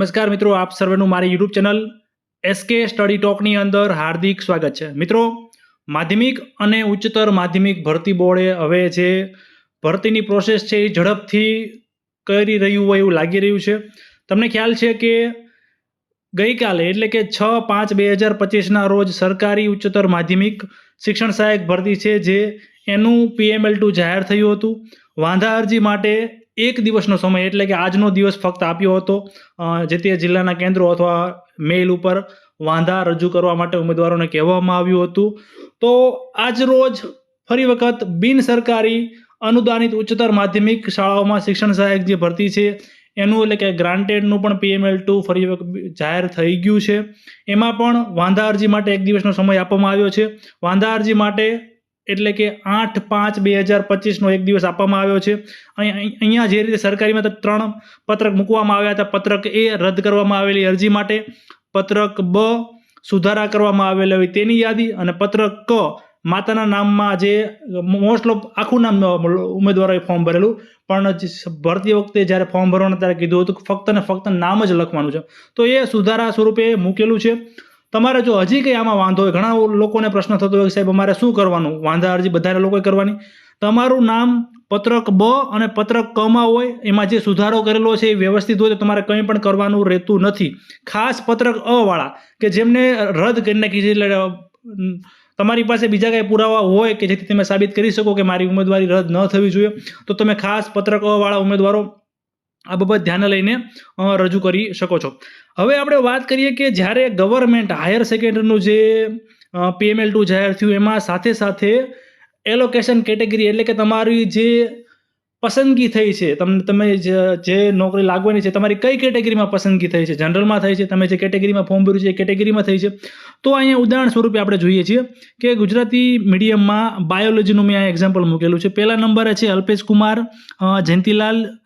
નમસ્કાર મિત્રો, આપ સર્વેનું મારી યુટ્યુબ ચેનલ એસકે સ્ટડી ટોકની અંદર હાર્દિક સ્વાગત છે. મિત્રો, માધ્યમિક અને ઉચ્ચતર માધ્યમિક ભરતી બોર્ડે હવે જે ભરતીની પ્રોસેસ છે એ ઝડપથી કરી રહ્યું હોય એવું લાગી રહ્યું છે. તમને ખ્યાલ છે કે ગઈકાલે, એટલે કે છ પાંચ બે હજાર પચીસના રોજ સરકારી ઉચ્ચતર માધ્યમિક શિક્ષણ સહાયક ભરતી છે જે એનું પીએમએલ ટુ જાહેર થયું હતું. વાંધા અરજી માટે એક દિવસનો સમય એટલે કે આજનો દિવસ ફક્ત આપ્યો હતો જે તે જિલ્લાના કેન્દ્રો અથવા મેઇલ ઉપર વાંધા રજૂ કરવા માટે ઉમેદવારોને કહેવામાં આવ્યું હતું. તો આજ રોજ ફરી વખત બિન સરકારી અનુદાનિત ઉચ્ચતર માધ્યમિક શાળાઓમાં શિક્ષણ સહાયક જે ભરતી છે, એનું એટલે કે ગ્રાન્ટેડનું પણ પીએમએલ ટુ ફરી વખત જાહેર થઈ ગયું છે. એમાં પણ વાંધા અરજી માટે એક દિવસનો સમય આપવામાં આવ્યો છે. વાંધા અરજી માટે એટલે કે આઠ પાંચ બે હજાર પચીસનો એક દિવસ આપવામાં આવ્યો છે. અહીં- અહીં- અહીંયા જે રીતે સરકારીમાં ત્રણ પત્રક મૂકવામાં આવ્યા હતા. પત્રક એ રદ કરવામાં આવેલી અરજી માટે પત્રક બ સુધારા કરવામાં આવેલા હોય તેની યાદી અને પત્રક ક માતાના નામમાં જે મોસ્ટ ઓફ આખું નામ ઉમેદવારોએ ફોર્મ ભરેલું. પણ ભરતી વખતે જ્યારે ફોર્મ ભરવાનું ત્યારે કીધું હતું ફક્ત ને ફક્ત નામ જ લખવાનું છે. તો એ સુધારા સ્વરૂપે મૂકેલું છે. તમારે જો હજી કંઈ આમાં વાંધો હોય, ઘણા લોકોને પ્રશ્ન થતો હોય કે સાહેબ, અમારે શું કરવાનું? વાંધા અરજી બધા લોકોએ કરવાની. તમારું નામ, પત્રક બ અને પત્રક કમાં હોય, એમાં જે સુધારો કરેલો છે એ વ્યવસ્થિત હોય તો તમારે કંઈ પણ કરવાનું રહેતું નથી. ખાસ પત્રક અવાળા કે જેમને રદ કરી નાખી એટલે તમારી પાસે બીજા કાંઈ પુરાવા હોય કે જેથી તમે સાબિત કરી શકો કે મારી ઉમેદવારી રદ ન થવી જોઈએ, તો તમે ખાસ પત્રક અવાળા ઉમેદવારો આ બાબત ધ્યાને લઈને રજૂ કરી શકો છો. હવે આપણે વાત કરીએ કે જ્યારે ગવર્મેન્ટ હાયર સેકન્ડરીનું જે પીએમએલ ટુ જાહેર થયું, એમાં સાથે સાથે એલોકેશન કેટેગરી એટલે કે તમારી જે પસંદગી થઈ છે તમને તમે જે- નોકરી લાગવાની છે, તમારી કઈ કેટેગરીમાં પસંદગી થઈ છે? જનરલમાં થઈ છે, તમે જે કેટેગરીમાં ફોર્મ ભર્યું છે, એ કેટેગરીમાં થઈ છે. તો અહીંયા ઉદાહરણ સ્વરૂપે આપણે જોઈએ છીએ કે ગુજરાતી મીડિયમમાં બાયોલોજીનું મેં આ એક્ઝામ્પલ મૂકેલું છે. પહેલા નંબરે છે અલ્પેશ કુમાર જયંતીલાલ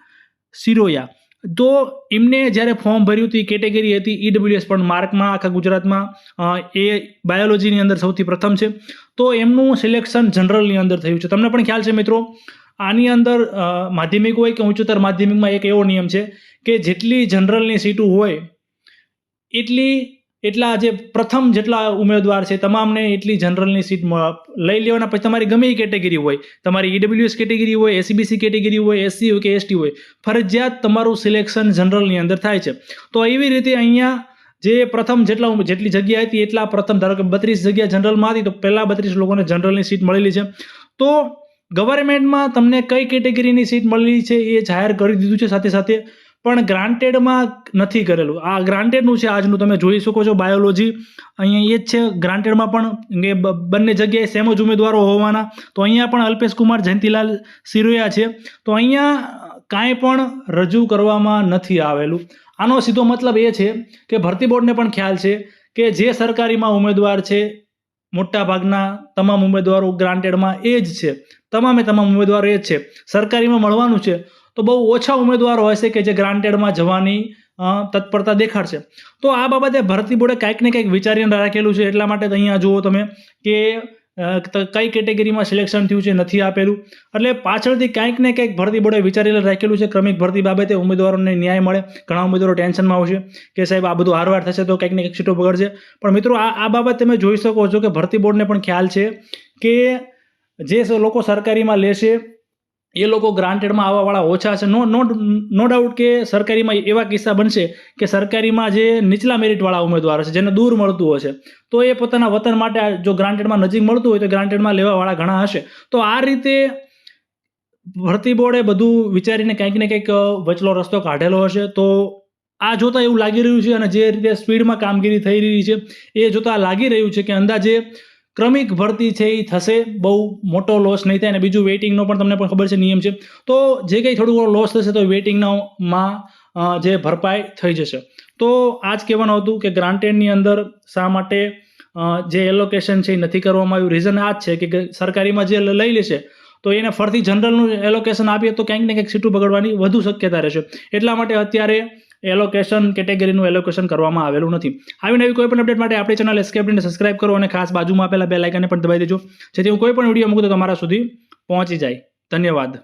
સિરોયા. તો એમને જ્યારે ફોર્મ ભર્યું હતું કેટેગરી હતી ઈડબ્લ્યુએસ પણ માર્કમાં આખા ગુજરાતમાં. એ બાયોલોજીની અંદર સૌથી પ્રથમ છે. તો એમનું સિલેક્શન જનરલની અંદર થયું છે. તમને પણ ખ્યાલ છે મિત્રો, આની અંદર માધ્યમિક હોય કે ઉચ્ચતર માધ્યમિકમાં એક એવો નિયમ છે કે જેટલી જનરલની સીટો હોય, એટલી એટલા જે પ્રથમ જેટલા ઉમેદવાર છે, તમામને એટલી જનરલની સીટ લઈ લેવાના. પછી તમારી ગમે એ કેટેગરી હોય, તમારી ઈડબ્લ્યુએસ કેટેગરી હોય એસીબીસી કેટેગરી હોય એસસી હોય કે એસટી હોય, ફરજિયાત તમારું સિલેક્શન જનરલની અંદર થાય છે. તો એવી રીતે અહીંયા જે પ્રથમ જેટલા જેટલી જગ્યા હતી, એટલા પ્રથમ, ધારો કે બત્રીસ જગ્યા જનરલમાં હતી, તો પહેલાં બત્રીસ લોકોને જનરલની સીટ મળેલી છે. તો ગવર્મેન્ટમાં તમને કઈ કેટેગરીની સીટ મળેલી છે, એ જાહેર કરી દીધું છે સાથે સાથે. પણ ગ્રાન્ટેડમાં નથી કરેલું. આ ગ્રાન્ટેડનું છે, આજનું તમે જોઈ શકો છો, બાયોલોજી. અહીંયા એ જ છે, ગ્રાન્ટેડમાં પણ એ બંને જગ્યાએ સેમ જ ઉમેદવારો હોવાના. તો અહીંયા પણ અલ્પેશ કુમાર, જયંતીલાલ સિરોયા છે. તો અહીંયા કાંઈ પણ રજૂ કરવામાં નથી આવેલું. આનો સીધો મતલબ એ છે કે ભરતી બોર્ડને પણ ખ્યાલ છે કે જે સરકારીમાં ઉમેદવાર છે, મોટાભાગના તમામ ઉમેદવારો ગ્રાન્ટેડમાં એ જ છે. તમામે તમામ ઉમેદવારો એ જ છે. સરકારીમાં મળવાનું છે. તો બહુ ઓછા ઉમેદવારો છે કે જે ગ્રાન્ટેડમાં જવાની તત્પરતા દેખાડશે. તો આ બાબતે ભરતી બોર્ડે કાંઈક ને કંઈક વિચારીને રાખેલું છે. એટલા માટે અહીંયા જુઓ તમે કે કઈ કેટેગરીમાં સિલેક્શન થયું છે નથી આપેલું. એટલે પાછળથી કાંઈક ને કંઈક ભરતી બોર્ડે વિચારીને રાખેલું છે. ક્રમિક ભરતી બાબતે ઉમેદવારોને ન્યાય મળે. ઘણા ઉમેદવારો ટેન્શનમાં આવશે કે સાહેબ, આ બધું હારવાર થશે તો કંઈક ને કંઈક સીટો બગડશે. પણ મિત્રો, આ આ બાબત તમે જોઈ શકો છો કે ભરતી બોર્ડને પણ ખ્યાલ છે કે જે લોકો સરકારીમાં લેશે એ લોકો ગ્રાન્ટેડમાં આવવાવાળા ઓછા છે. નો નો નો ડાઉટ કે સરકારીમાં એવા કિસ્સા બનશે કે સરકારીમાં જે નીચલા મેરિટવાળા ઉમેદવાર છે, જેને દૂર મળતું હશે તો એ પોતાના વતન માટે જો ગ્રાન્ટેડમાં નજીક મળતું હોય તો ગ્રાન્ટેડમાં લેવાવાળા ઘણા હશે. તો આ રીતે ભરતી બોર્ડે બધું વિચારીને કંઈક ને કંઈક વચલો રસ્તો કાઢેલો હશે. તો આ જોતાં એવું લાગી રહ્યું છે અને જે રીતે સ્પીડમાં કામગીરી થઈ રહી છે, એ જોતાં લાગી રહ્યું છે કે અંદાજે ક્રમિક ભરતી છે એ થશે. બહુ મોટો લોસ નહીં થાય અને બીજું વેઇટિંગનો પણ તમને પણ ખબર છે, નિયમ છે. તો જે કંઈ થોડું ઘણું લોસ થશે તો વેઇટિંગનામાં જે ભરપાઈ થઈ જશે. તો આ જ કહેવાનું હતું કે ગ્રાન્ટેડની અંદર શા માટે જે એલોકેશન છે એ નથી કરવામાં આવ્યું? રીઝન આ જ છે કે સરકારીમાં જે લઈ લેશે, તો એને ફરતી જનરલનું એલોકેશન આપીએ તો ક્યાંક ને ક્યાંક સીટું બગડવાની વધુ શક્યતા રહેશે. એટલા માટે અત્યારે એલોકેશન કેટેગરીનું એલોકેશન કરવામાં આવેલું નથી. આવી નવી કોઈ પણ અપડેટ માટે આપણી ચેનલ એસ્કેપને સબસ્ક્રાઇબ કરો અને ખાસ બાજુમાં આપેલા બે લાઇકને પણ દબાવી દેજો. જેથી હું કોઈ પણ વીડિયો મૂકું તો તમારા સુધી પહોંચી જાય. ધન્યવાદ.